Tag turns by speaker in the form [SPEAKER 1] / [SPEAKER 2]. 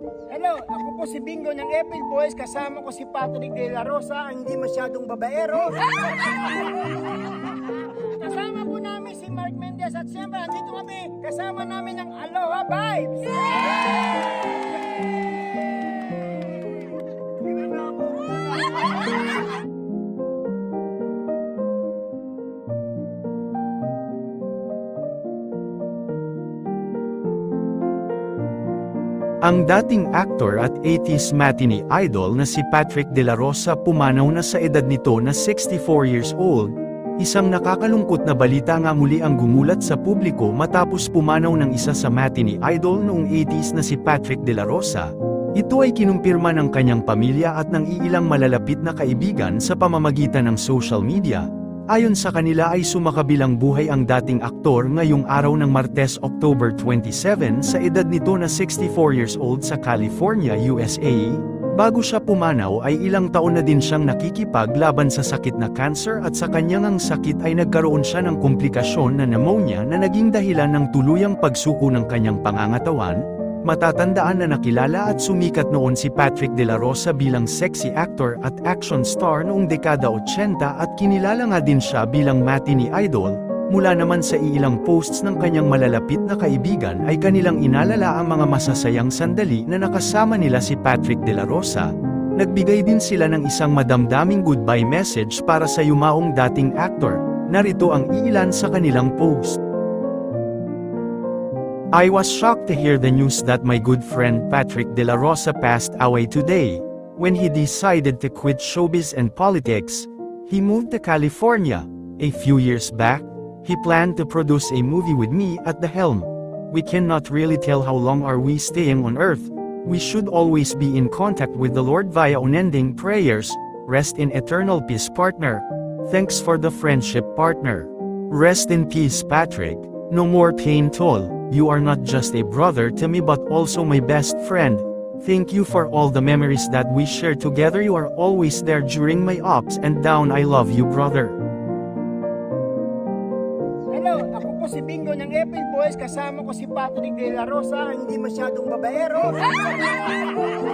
[SPEAKER 1] Hello, ako po si Bingo ng April Boys. Kasama ko si Patrick De La Rosa, ang hindi masyadong babaero. Kasama po namin si Mark Mendez at siyempre andito kami kasama namin ang Aloha Vibes.
[SPEAKER 2] Ang dating actor at 80s matinee idol na si Patrick De La Rosa pumanaw na sa edad nito na 64 years old. Isang nakakalungkot na balita nga muli ang gumulat sa publiko matapos pumanaw ng isa sa matinee idol noong 80s na si Patrick De La Rosa. Ito ay kinumpirma ng kanyang pamilya at ng iilang malalapit na kaibigan sa pamamagitan ng social media. Ayon sa kanila ay sumakabilang buhay ang dating aktor ngayong araw ng Martes October 27 sa edad nito na 64 years old sa California, USA. Bago siya pumanaw ay ilang taon na din siyang nakikipaglaban sa sakit na cancer at sa kanyang ang sakit ay nagkaroon siya ng komplikasyon na pneumonia na naging dahilan ng tuluyang pagsuko ng kanyang pangangatawan, Matatandaan na nakilala at sumikat noon si Patrick De La Rosa bilang sexy actor at action star noong dekada 80 at kinilala nga din siya bilang matinee idol, mula naman sa ilang posts ng kanyang malalapit na kaibigan ay kanilang inalala ang mga masasayang sandali na nakasama nila si Patrick De La Rosa. Nagbigay din sila ng isang madamdaming goodbye message para sa yumaong dating actor, narito ang iilan sa kanilang post. I was shocked to hear the news that my good friend Patrick De La Rosa passed away today. When he decided to quit showbiz and politics, he moved to California. A few years back, he planned to produce a movie with me at the helm. We cannot really tell how long are we staying on earth. We should always be in contact with the Lord via unending prayers. Rest in eternal peace, partner. Thanks for the friendship, partner. Rest in peace, Patrick. No more pain toll. You are not just a brother to me but also my best friend. Thank you for all the memories that we share together. You are always there during my ups and down. I love you, brother.
[SPEAKER 1] Hello, ako po si Bingo ng April Boys. Kasama ko si Patrick De La Rosa, hindi masyadong babaero.